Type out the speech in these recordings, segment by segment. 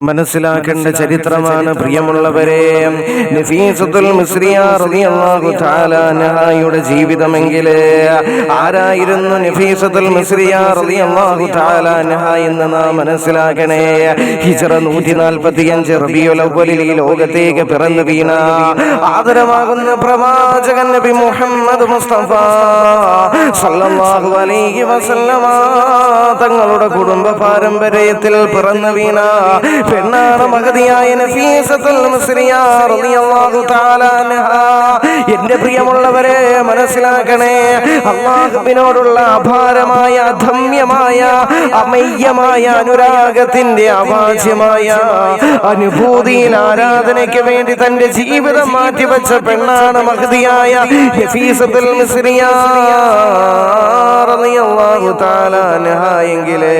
മനസ്സിലാക്കേണ്ട ചരിത്രമാണ് പ്രിയമുള്ളവരെ. നഫീസത്തുൽ ജീവിതമെങ്കിൽ ആരായിരുന്നു നഫീസത്തുൽ എന്ന് നാം മനസ്സിലാക്കണേ? ഹിജ്റ 145 റബീഉൽ അവ്വലിൽ ഈ ലോകത്തേക്ക് പിറന്നു വീണ ആദരമാകുന്ന പ്രവാചകൻ നബി മുഹമ്മദ് മുസ്തഫ സല്ലല്ലാഹു അലൈഹി വസല്ലമ തങ്ങളുടെ കുടുംബ പാരമ്പര്യത്തിൽ പിറന്നു വീണ പെണ്ണാണ് മഹതിയായ എന്റെ പ്രിയമുള്ളവരെ മനസ്സിലാക്കണേ അള്ളാഹുവിനോടുള്ള അപാരമായ അധമ്യമായ അമയ്യമായ അനുരാഗത്തിന്റെ അവാച്യമായ അനുഭൂതിയിൽ ആരാധനയ്ക്ക് വേണ്ടി തന്റെ ജീവിതം മാറ്റിവെച്ച പെണ്ണാണ് മഹതിയായ ഹഫീസത്തുൽ മുസ്ലിയ എങ്കിലേ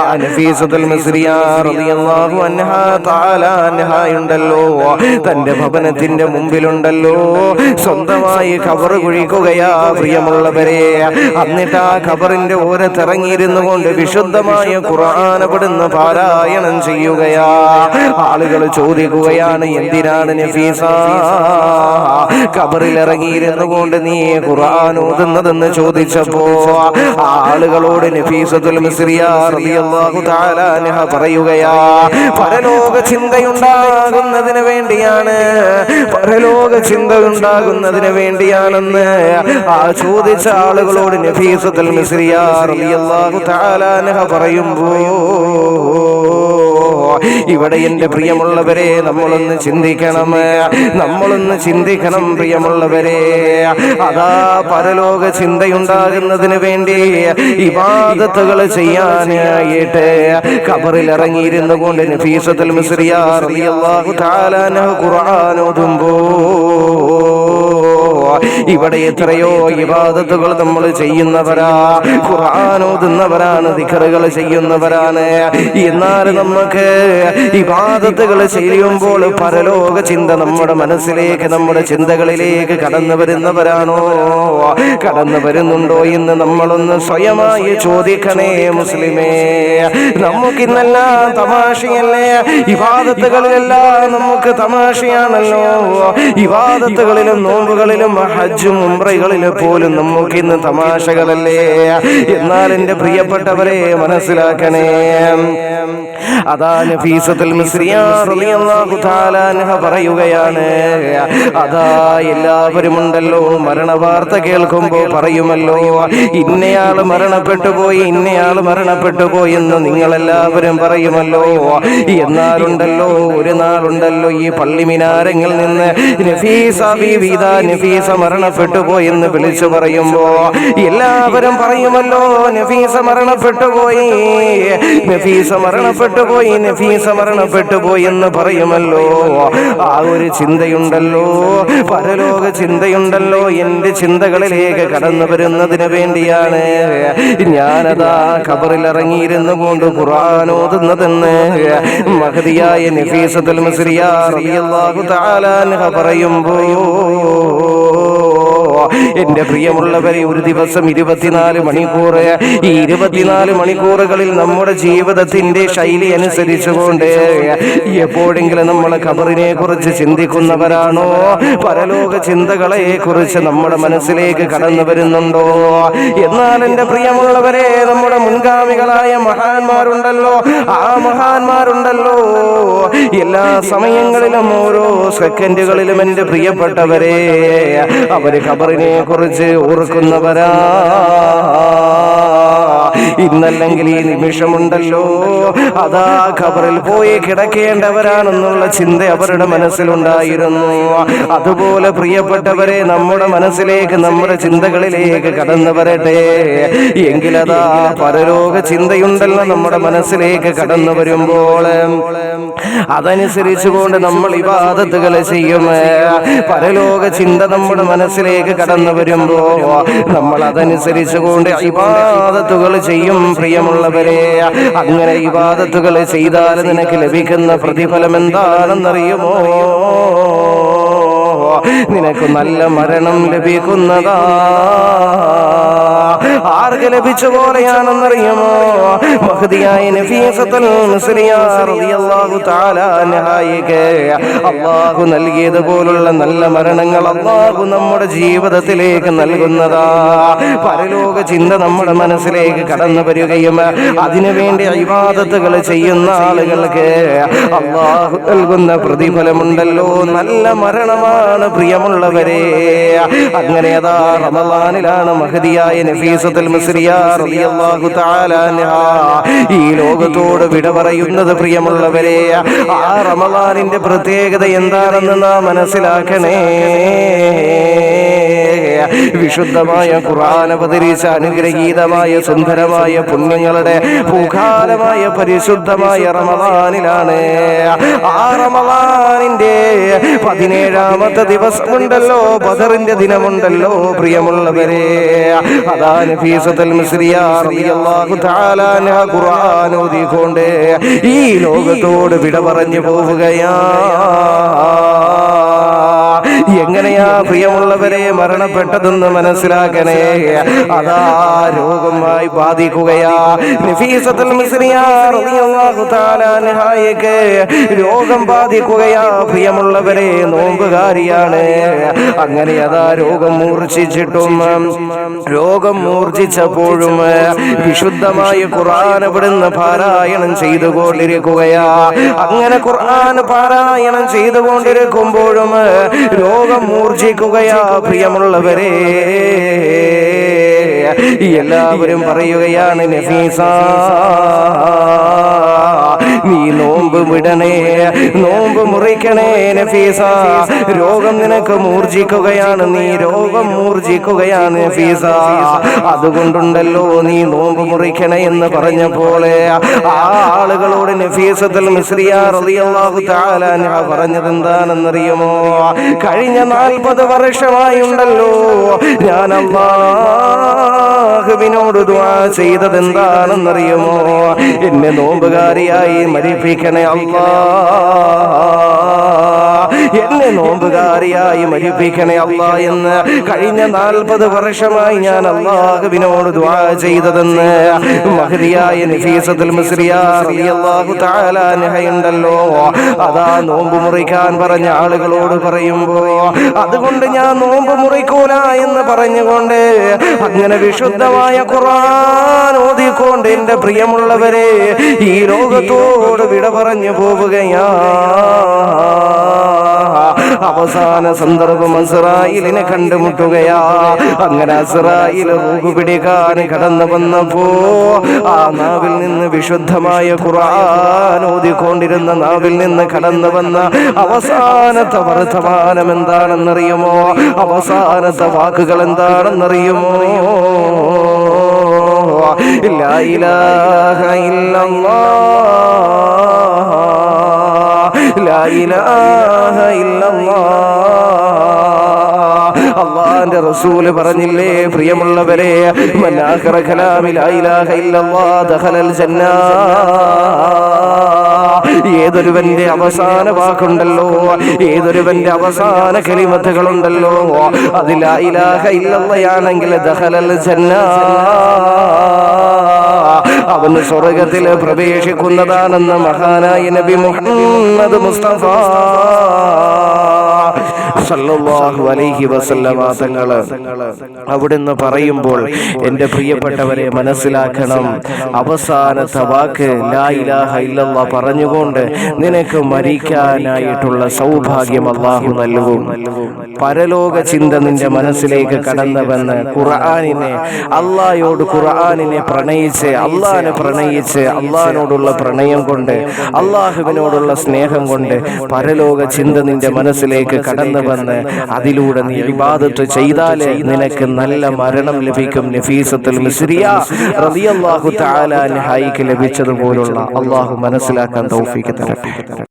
ആ നഫീസത്തുൽ മുസ്ലിയ റളിയല്ലാഹു അൻഹ അൻഹ തന്റെ ഭവനത്തിന്റെ മുമ്പിലുണ്ടല്ലോ. സ്വന്തമായി ഖബർ കുഴിക്കുകയാ പ്രിയമുള്ളവരെ. എന്നിട്ട് ആ ഖബറിന്റെ ഓരത്തിറങ്ങിയിരുന്നു കൊണ്ട് വിശുദ്ധമായ ഖുർആൻ അവിടുന്ന് പാരായണം ചെയ്യുകയാ. ആളുകൾ ചോദിക്കുകയാണ് എന്തിനാണ് നഫീസ ഖബറിൽ ഇറങ്ങിയിരുന്നു കൊണ്ട് നീ ഖുർആൻ ഓതുന്നതെന്ന് ചോദിച്ചപ്പോ ആളുകളോട് നഫീസത്തുൽ ചിന്തയുണ്ടാകുന്നതിന് വേണ്ടിയാണ് പരലോക ചിന്ത ഉണ്ടാകുന്നതിന് വേണ്ടിയാണെന്ന് ആ ചോദിച്ച ആളുകളോട് നഫീസത്തുൽ അൻഹ പറയുമ്പോ ഇവിടെ എന്റെ പ്രിയമുള്ളവരെ നമ്മളൊന്ന് ചിന്തിക്കണം നമ്മളൊന്ന് ചിന്തിക്കണം പ്രിയമുള്ളവരെ. അതാ പരലോക ചിന്തയുണ്ടാകുന്നതിന് വേണ്ടി ഇബാദത്തുകൾ ചെയ്യാനായിട്ട് ഖബറിൽ ഇറങ്ങിയിരുന്നു കൊണ്ട് നഫീസത്തുൽ മിസ്രിയ റളിയല്ലാഹു തആല ഖുർആൻ ഓതുമ്പോ. ഇവിടെ എത്രയോ ഇബാദത്തുകൾ നമ്മൾ ചെയ്യുന്നവരാ. ഖുർആൻ ദിഖറുകൾ ചെയ്യുന്നവരാണ്. എന്നാൽ നമുക്ക് ഇബാദത്തുകൾ ചെയ്യുമ്പോൾ പരലോക ചിന്ത നമ്മുടെ മനസ്സിലേക്ക് നമ്മുടെ ചിന്തകളിലേക്ക് കടന്നു വരുന്നവരാണോ? കടന്നു വരുന്നുണ്ടോ എന്ന് നമ്മളൊന്ന് സ്വയമായി ചോദിക്കണേ മുസ്ലിമേ. നമുക്കിന്നെല്ലാം തമാശയല്ലേ? ഇബാദത്തുകളിലെല്ലാം നമുക്ക് തമാശയാണല്ലോ. ഇബാദത്തുകളിലും നോമ്പുകളിലും ഉംറകളിലും പോലും നമുക്ക് ഇന്ന് തമാശകളല്ലേ? എന്നാൽ എന്റെ പ്രിയപ്പെട്ടവരെ മനസ്സിലാക്കണേ. അതാ തആല പറയുകയാണ്. അതാ എല്ലാവരും ഉണ്ടല്ലോ മരണ വാർത്ത കേൾക്കുമ്പോൾ പറയുമല്ലോ ഇന്നയാൾ മരണപ്പെട്ടു പോയി ഇന്നയാൾ മരണപ്പെട്ടു പോയി എന്ന് നിങ്ങൾ എല്ലാവരും പറയുമല്ലോ. എന്നാലുണ്ടല്ലോ ഒരു നാളുണ്ടല്ലോ ഈ പള്ളി മിനാരങ്ങളിൽ നിന്ന് നഫീസ നഫീസ മരണപ്പെട്ടു പോയി എന്ന് വിളിച്ചു പറയുമ്പോ എല്ലാവരും പറയുമല്ലോ നഫീസ മരണപ്പെട്ടു പോയി നഫീസ മരണപ്പെട്ടു പോയി നഫീസ മരണപ്പെട്ടു പോയി എന്ന് പറയുമല്ലോ. ആ ഒരു ചിന്തയുണ്ടല്ലോ പരലോക ചിന്തയുണ്ടല്ലോ. എന്റെ ചിന്തകളിലേക്ക് കടന്നു വരുന്നതിന് വേണ്ടിയാണ് ഞാനതാ ഖബറിൽ ഇറങ്ങിയിരുന്നു കൊണ്ട് ഖുർആൻ ഓതുന്നതെന്ന് മഹതിയായ നഫീസത്തുൽ മുസ്ലിയ റളിയല്ലാഹു തആല അൻഹ എന്റെ പ്രിയമുള്ളവരെ ഒരു ദിവസം ഇരുപത്തിനാല് മണിക്കൂർ ഈ ഇരുപത്തിനാല് മണിക്കൂറുകളിൽ നമ്മുടെ ജീവിതത്തിന്റെ ശൈലി അനുസരിച്ചുകൊണ്ട് എപ്പോഴെങ്കിലും നമ്മൾ ഖബറിനെ കുറിച്ച് ചിന്തിക്കുന്നവരാണോ? പരലോക ചിന്തകളെ കുറിച്ച് നമ്മുടെ മനസ്സിലേക്ക് കടന്നു വരുന്നുണ്ടോ? എന്നാൽ എന്റെ പ്രിയമുള്ളവരെ നമ്മുടെ മുൻഗാമികളായ മഹാന്മാരുണ്ടല്ലോ. ആ മഹാന്മാരുണ്ടല്ലോ. എല്ലാ സമയങ്ങളിലും ഓരോ സെക്കൻഡുകളിലും എന്റെ പ്രിയപ്പെട്ടവരെ അവർ ഖബറിനെ കുറിച്ച് ഓർക്കുന്നവരാ. ഇന്നല്ലെങ്കിൽ ഈ നിമിഷമുണ്ടല്ലോ. അതാ ഖബറിൽ പോയി കിടക്കേണ്ടവരാണെന്നുള്ള ചിന്ത അവരുടെ മനസ്സിലുണ്ടായിരുന്നു. അതുപോലെ പ്രിയപ്പെട്ടവരെ നമ്മുടെ മനസ്സിലേക്ക് നമ്മുടെ ചിന്തകളിലേക്ക് കടന്നു വരട്ടെ എങ്കിലതാ പരലോക ചിന്തയുണ്ടല്ലോ നമ്മുടെ മനസ്സിലേക്ക് കടന്നു വരുമ്പോൾ. അതനുസരിച്ചുകൊണ്ട് നമ്മൾ ഇവാദത്തുകൾ ചെയ്യും. പരലോക ചിന്ത നമ്മുടെ മനസ്സിലേക്ക് കടന്നു വരുമ്പോ നമ്മൾ അതനുസരിച്ചുകൊണ്ട് ഇവാദത്തുകൾ ചെയ്യും. പ്രിയമുള്ളവരെ അങ്ങനെ ഇവാദത്തുകൾ ചെയ്താൽ നിനക്ക് ലഭിക്കുന്ന പ്രതിഫലം എന്താണെന്നറിയുമോ? നിനക്ക് നല്ല മരണം ലഭിക്കുന്നതാ. ആർക്ക് ലഭിച്ച പോലെയാണെന്നറിയുമോ? മഹദിയായ നഫീസത്തുൽ നൽകിയത് പോലുള്ള അള്ളാഹു നല്ല മരണങ്ങൾ അള്ളാഹു നമ്മുടെ ജീവിതത്തിലേക്ക് നൽകുന്നതാ. പരലോക ചിന്ത നമ്മുടെ മനസ്സിലേക്ക് കടന്നു വരികയും അതിനുവേണ്ടി അഭിവാദത്തുകൾ ചെയ്യുന്ന ആളുകൾക്ക് അള്ളാഹു നൽകുന്ന പ്രതിഫലമുണ്ടല്ലോ. നല്ല മരണമാണ് പ്രിയമുള്ളവരെ. അങ്ങനെ അതാ റമളാനിലാണ് മഹദിയായ ഈ ലോകത്തോട് വിട പറയുന്നത് പ്രിയമുള്ളവരെ ആ റമദാനിന്റെ പ്രത്യേകത എന്താണെന്ന് നാം മനസ്സിലാക്കണേ. വിശുദ്ധമായ ഖുർആൻ അവതരിച്ച അനുഗ്രഹീതമായ സുന്ദരമായ പുണ്യങ്ങളുടെ പൂകാലമായ പരിശുദ്ധമായ റമദാനിലാണ്. ആ റമദാനിന്റെ പതിനേഴാമത്തെ ദിവസമുണ്ടല്ലോ ബദറിന്റെ ദിനമുണ്ടല്ലോ പ്രിയമുള്ളവരെ. അതാണ് ഫീസത്തിൽ തആല ഖുർആൻ ഈ ലോകത്തോട് വിട പറഞ്ഞു പോവുകയാ. പ്രിയമുള്ളവരെ മരണപ്പെട്ടതെന്ന് മനസ്സിലാക്കണേ. അതാ രോഗമായി ബാധിക്കുകയാ. രോഗം ബാധിക്കുകയാ. പ്രിയമുള്ളവരെ നോമ്പുകാരിയാണ്. അങ്ങനെ അതാ രോഗം മൂർച്ഛിച്ചിട്ടും രോഗം മൂർച്ഛിച്ചപ്പോഴും വിശുദ്ധമായ ഖുർആൻ പാരായണം ചെയ്തുകൊണ്ടിരിക്കുകയാ. അങ്ങനെ ഖുർആൻ പാരായണം ചെയ്തുകൊണ്ടിരിക്കുമ്പോഴും രോഗം മൂർച്ഛിക്കുകയാ പ്രിയമുള്ളവരെ. എല്ലാവരും പറയുകയാണ് നഫീസ നീ നോമ്പ് വിടണേ. നോമ്പ് മുറിക്കണേ നഫീസ. രോഗം നിനക്ക് മൂർജിക്കുകയാണ്. നീ രോഗം മൂർജിക്കുകയാണ് നഫീസ. അതുകൊണ്ടുണ്ടല്ലോ നീ നോമ്പ് മുറിക്കണേ എന്ന് പറഞ്ഞ പോലെ ആ ആളുകളോട് നഫീസത്തിൽ പറഞ്ഞത് എന്താണെന്നറിയുമോ? കഴിഞ്ഞ നാൽപ്പത് വർഷമായി ഉണ്ടല്ലോ ഞാൻ അള്ളാഹുവിനോട് ദുആ ചെയ്തത് എന്താണെന്നറിയുമോ എന്നെ നോമ്പുകാരിയായി മരിപ്പിക്കണേ അല്ലാ. എന്നെ നോമ്പുകാരിയായി മരിപ്പിക്കണേ അല്ല എന്ന് കഴിഞ്ഞ നാൽപ്പത് വർഷമായി ഞാൻ അള്ളാഹുവിനോട് ചെയ്തതെന്ന് മഹതിയായ നഫീസത്തുൽ ഉണ്ടല്ലോ അതാ നോമ്പ് മുറിക്കാൻ പറഞ്ഞ ആളുകളോട് പറയുമ്പോ അതുകൊണ്ട് ഞാൻ നോമ്പ് മുറിക്കൂല എന്ന് പറഞ്ഞുകൊണ്ട് അങ്ങനെ വിശുദ്ധമായ ഖുർആൻ ഓതിക്കൊണ്ട് എന്റെ പ്രിയമുള്ളവരെ ഈ ലോകത്തോട് വിട പറഞ്ഞു പോവുകയാ അവസാന സന്ദർഭം അസറായിലിനെ കണ്ടുമുട്ടുകയാ. അങ്ങനെ അസറായിൽ പിടികാൻ കടന്നു വന്നപ്പോ ആ നാവിൽ നിന്ന് വിശുദ്ധമായ ഖുർആൻ ഓതിക്കൊണ്ടിരുന്ന നാവിൽ നിന്ന് കടന്നു വന്ന അവസാനത്തെ വർത്തമാനം എന്താണെന്നറിയുമോ? അവസാനത്തെ വാക്കുകൾ എന്താണെന്നറിയുമോ? ഇല്ല ഇലാഹ ഇല്ലല്ലാഹ് അള്ളാന്റെ റസൂൽ പറഞ്ഞില്ലേ പ്രിയമുള്ളവരെ മനാഖറ കലാമി ലാ ഇലാഹ ഇല്ലല്ലാഹ് ദഖലൽ ജന്ന. ഏതൊരുവന്റെ അവസാന വാക്കുണ്ടല്ലോ ഏതൊരുവന്റെ അവസാന കലിമത്തുകളുണ്ടല്ലോ അതിൽ ലാ ഇലാഹ ഇല്ലല്ലയാണെങ്കിൽ ദഖലൽ ജന്ന. അവന് സ്വർഗത്തിൽ പ്രവേശിക്കുന്നതാണെന്ന് മഹാനായ നബി മുഹമ്മദ് മുസ്തഫ. സല്ലല്ലാഹു അലൈഹി അവിടുന്ന് പറയുമ്പോൾ എന്റെ പ്രിയപ്പെട്ടവരെ മനസ്സിലാക്കണം. അവസാനത്തെ വാക്ക് ലാ ഇലാഹ പറഞ്ഞുകൊണ്ട് നിനക്ക് മരിക്കാനായിട്ടുള്ള സൗഭാഗ്യം അള്ളാഹു നൽകും. പരലോക ചിന്ത നിന്റെ മനസ്സിലേക്ക് കടന്നുവെന്ന് ഖുർആാനിനെ അള്ളാഹയോട് ഖുർആാനിനെ പ്രണയിച്ച് അള്ളാഹിനെ പ്രണയിച്ച് അള്ളാഹിനോടുള്ള പ്രണയം കൊണ്ട് അള്ളാഹുവിനോടുള്ള സ്നേഹം കൊണ്ട് പരലോക ചിന്ത നിന്റെ മനസ്സിലേക്ക് കടന്നു വന്ന് അതിലൂടെ നീ ഇബാദത്ത് ചെയ്താൽ നിനക്ക് നല്ല മരണം ലഭിക്കും. നഫീസത്തുൽ റളിയല്ലാഹു തആല അൻഹായിക്ക് ലഭിച്ചതുപോലുള്ള അള്ളാഹു മനസ്സിലാക്കാൻ തൗഫീക്ക് തരട്ടെ